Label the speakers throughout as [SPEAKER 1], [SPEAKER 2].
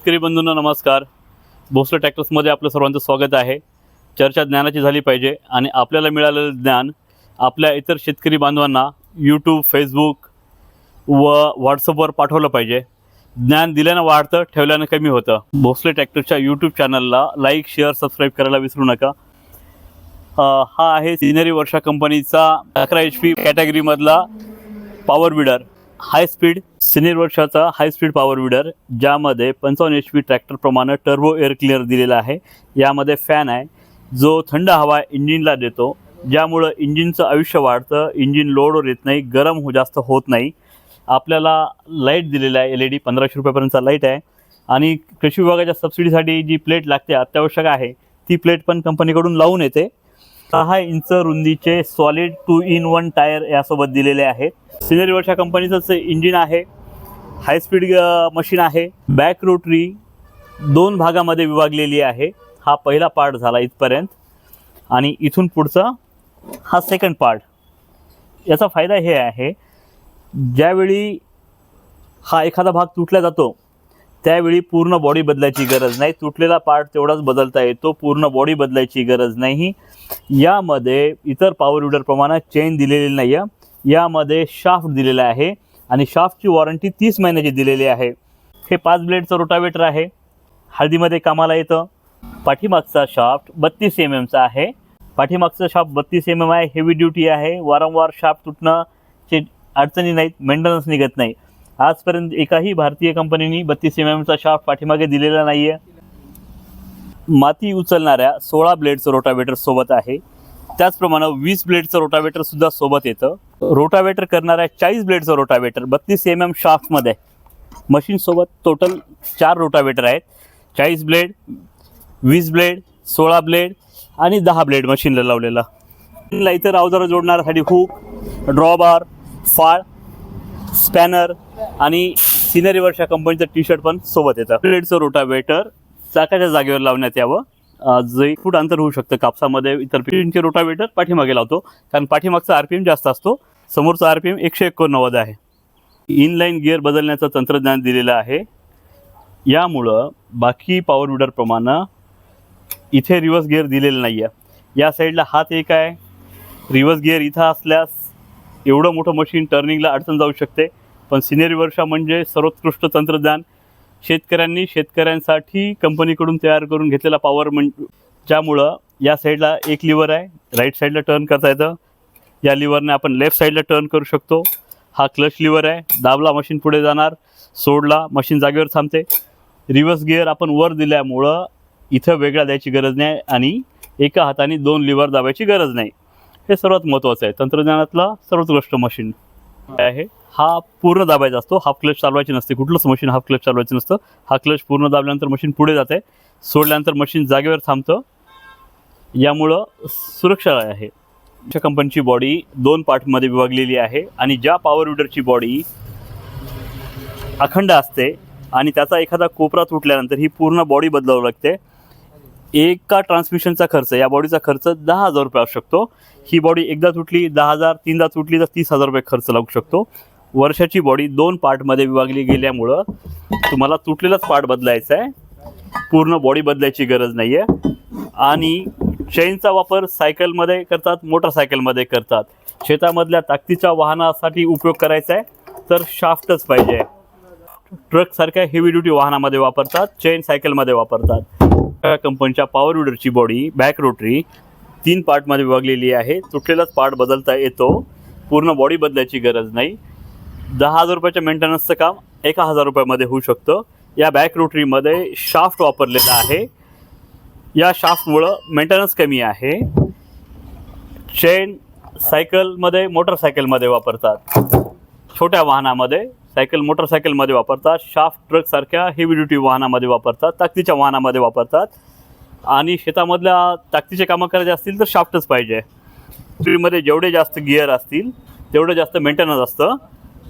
[SPEAKER 1] शेतकरी बंधूंना नमस्कार. भोसले ट्रॅक्टर्समध्ये आपलं सर्वांचं स्वागत आहे. चर्चा ज्ञानाची झाली पाहिजे आणि आपल्याला मिळालेलं ज्ञान आपल्या इतर शेतकरी बांधवांना यूट्यूब फेसबुक व व्हॉट्सअपवर पाठवलं पाहिजे. ज्ञान दिल्यानं वाढतं ठेवल्यानं कमी होतं. भोसले ट्रॅक्टरच्या यूट्यूब चॅनलला लाईक शेअर सबस्क्राईब करायला विसरू नका. हा आहे सिनरी वर्षा कंपनीचा अकरा एच पी कॅटेगरीमधला power weeder high speed senior वर्षाचा हाय स्पीड पॉवर विडर ज्यामध्ये पंचावन्न एच पी ट्रॅक्टरप्रमाणे टर्बो एअर क्लिअर दिलेला आहे. यामध्ये फॅन आहे. जो थंड हवा इंजिनला देतो. ज्यामुळं इंजिनचं आयुष्य वाढतं. इंजिन लोडवर येत नाही. गरम हो जास्त होत नाही. आपल्याला लाइट दिलेला आहे. एल ई डी पंधराशे रुपयापर्यंतचा लाइट आहे. आणि कृषी विभागाच्या सबसिडीसाठी जी प्लेट लागते अत्यावश्यक आहे ती प्लेट पण कंपनीकडून लावून येते. सहा इंच रुंदीचे solid two in one tyre यासोबत दिलेले आहे. सिनेरी वर्षा कंपनीचंच इंजिन आहे हाय स्पीड मशीन आहे बॅक रोटरी दोन भागामध्ये विभागलेली आहे. हा पहिला पार्ट झाला इथपर्यंत. आणि इथून पुढचा हा सेकंड पार्ट याचा फायदा हे आहे ज्यावेळी हा एखादा भाग तुटला जातो त्यावेळी पूर्ण बॉडी बदलायची गरज नाही. तुटलेला पार्ट तेवढाच बदलता येतो. पूर्ण बॉडी बदलायची गरज नाही. यामध्ये इतर पॉवर विडरप्रमाणे चेन दिलेली नाही आहे यामध्ये शाफ्ट दिलेला आहे आणि शाफ्टची वॉरंटी तीस महिन्याची दिलेली आहे. हे पाच ब्लेडचं रोटावेटर आहे. हळदीमध्ये कामाला येतं. पाठीमागचा शाफ्ट बत्तीस एम एमचा आहे. पाठीमागचा शाफ्ट बत्तीस एम एम आहे. हेवी ड्युटी आहे. वारंवार शाफ्ट चे अडचणी नाहीत. मेंटेनन्स निघत नाही. आजपर्यंत एकाही भारतीय कंपनीने बत्तीस एम एमचा शाफ्ट पाठीमागे दिलेला नाही आहे माती उचलणाऱ्या सोळा ब्लेडचं रोटावेटर सोबत आहे. त्याचप्रमाणे वीस ब्लेडचं रोटावेटर सुद्धा सोबत येतं. रोटावेटर करणाऱ्या चाळीस ब्लेडचं रोटावेटर बत्तीस एम एम शाफ्टमध्ये मशीनसोबत टोटल चार रोटावेटर आहेत. चाळीस ब्लेड वीस ब्लेड सोळा ब्लेड आणि दहा ब्लेड मशीनला लावलेला. इतर अवजारं जोडण्यासाठी हुक ड्रॉबार फाळ स्पॅनर आणि सिनरी वर्षा कंपनीचं टी शर्ट पण सोबत येतं. ब्लेडचं रोटावेटर चाकाच्या जागेवर लावण्यात यावं. जे फूट अंतर होऊ शकतं कापसामध्ये इतर पिढींचे रोटावेटर पाठीमागे लावतो. कारण पाठीमागचा आर पी एम जास्त असतो. समोरचा आर पी एम एकशे एकोणनव्वद आहे. इनलाईन गिअर बदलण्याचं तंत्रज्ञान दिलेलं आहे. यामुळं बाकी पॉवर विडरप्रमाणे इथे रिव्हर्स गिअर दिलेलं नाही आहे या साईडला हात एक आहे. रिव्हर्स गिअर इथं असल्यास एवढं मोठं मशीन टर्निंगला अडचण जाऊ शकते. पण सिनेरी वर्षा म्हणजे सर्वोत्कृष्ट तंत्रज्ञान. शेतकऱ्यांनी शेतकऱ्यांसाठी कंपनीकडून तयार करून घेतलेला पॉवर म्हण ज्यामुळं या साईडला एक लिव्हर आहे. राईट साईडला टर्न करता येतं. या लिव्हरने आपण लेफ्ट साईडला टर्न करू शकतो. हा क्लच लिव्हर आहे. दाबला मशीन पुढे जाणार. सोडला मशीन जागेवर थांबते. रिव्हर्स गिअर आपण वर दिल्यामुळं इथं वेगळा द्यायची गरज नाही आणि एका हाताने दोन लिव्हर दाबायची गरज नाही. हे सर्वात महत्त्वाचं आहे. तंत्रज्ञानातला सर्वोत्कृष्ट मशीन आहे. हा पूर्ण दाबायचा असतो. हाफ क्लच चालवायची नसते. कुठलंच मशीन हाफ क्लच चालवायचं नसतं. हा क्लच पूर्ण दाबल्यानंतर मशीन पुढे जाते. सोडल्यानंतर मशीन जागेवर थांबतं. यामुळं सुरक्षा आहे. आमच्या कंपनीची बॉडी दोन पार्टमध्ये विभागलेली आहे आणि ज्या पॉवर विडरची बॉडी अखंड असते आणि त्याचा एखादा कोपरा तुटल्यानंतर ही पूर्ण बॉडी बदलावं लागते. एका ट्रान्समिशनचा खर्च या बॉडीचा खर्च दहा हजार रुपये असू शकतो. ही बॉडी एकदा तुटली दहा हजार तीनदा तुटली तर तीस हजार रुपये खर्च लागू शकतो. वर्षाची बॉडी दोन पार्टमध्ये विभागली गेल्यामुळं तुम्हाला तुटलेलाच पार्ट बदलायचा आहे. पूर्ण बॉडी बदलायची गरज नाही आहे आणि चेनचा वापर सायकलमध्ये करतात मोटरसायकलमध्ये करतात. शेतामधल्या ताकदीच्या वाहनासाठी उपयोग करायचा आहे. तर शाफ्टच पाहिजे. ट्रकसारख्या हेवी ड्युटी वाहनामध्ये वापरतात चेन सायकलमध्ये वापरतात. या कंपनीच्या पॉवर विडरची बॉडी बॅक रोटरी तीन पार्टमध्ये विभागलेली आहे. तुटलेलाच पार्ट बदलता येतो. पूर्ण बॉडी बदलायची गरज नाही. दहा हजार रुपयाच्या मेंटेनन्सचं काम एका हजार रुपयामध्ये होऊ शकतं. या बॅक रोटरीमध्ये शाफ्ट वापरलेला आहे. या शाफ्टमुळं मेंटेनन्स कमी आहे. चेन सायकलमध्ये मोटरसायकलमध्ये वापरतात. छोट्या वाहनामध्ये सायकल मोटरसायकलमध्ये वापरतात शाफ्ट ट्रकसारख्या हेवी ड्युटी वाहनामध्ये वापरतात ताकदीच्या वाहनामध्ये वापरतात. आणि शेतामधल्या ताकदीचे कामं करायचे असतील तर शाफ्टच पाहिजे. ट्रीमध्ये जेवढे जास्त गिअर असतील तेवढं जास्त मेंटेनन्स असतं.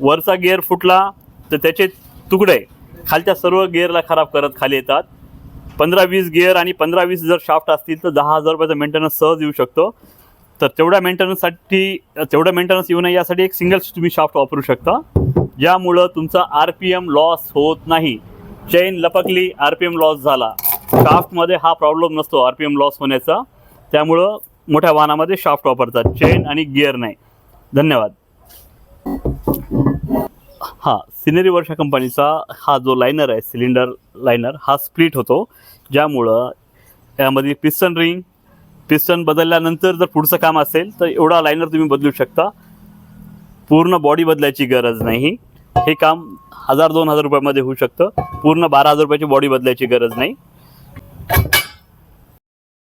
[SPEAKER 1] वरचा गिअर फुटला तर त्याचे तुकडे खालच्या सर्व गिअरला खराब करत खाली येतात. पंधरा वीस गिअर आणि पंधरा वीस जर शाफ्ट असतील तर दहा हजार रुपयाचा मेंटेनन्स सहज येऊ शकतो. तर तेवढ्या मेंटेनन्ससाठी तेवढं मेंटेनन्स येऊ नये यासाठी एक सिंगल तुम्ही शाफ्ट वापरू शकता. ज्यामुळं तुमचा आर पी एम लॉस होत नाही. चेन लपकली आर पी एम लॉस झाला. शाफ्टमध्ये हा प्रॉब्लेम नसतो आर पी एम लॉस होण्याचा. त्यामुळं मोठ्या वाहनामध्ये शाफ्ट वापरतात. चेन आणि गिअर नाही. धन्यवाद. हां सिनेरी वर्षा कंपनीचा हा जो लायनर आहे सिलेंडर लायनर हा स्प्लिट होतो. ज्यामुळं यामध्ये पिस्टन रिंग पिस्टन बदलल्यानंतर जर पुढचं काम असेल तर एवढा लायनर तुम्ही बदलू शकता. पूर्ण बॉडी बदलायची गरज नाही. हे काम हजार दोन हजार रुपयामध्ये होऊ शकतं. पूर्ण बारा हजार रुपयाची बॉडी बदलायची गरज नाही.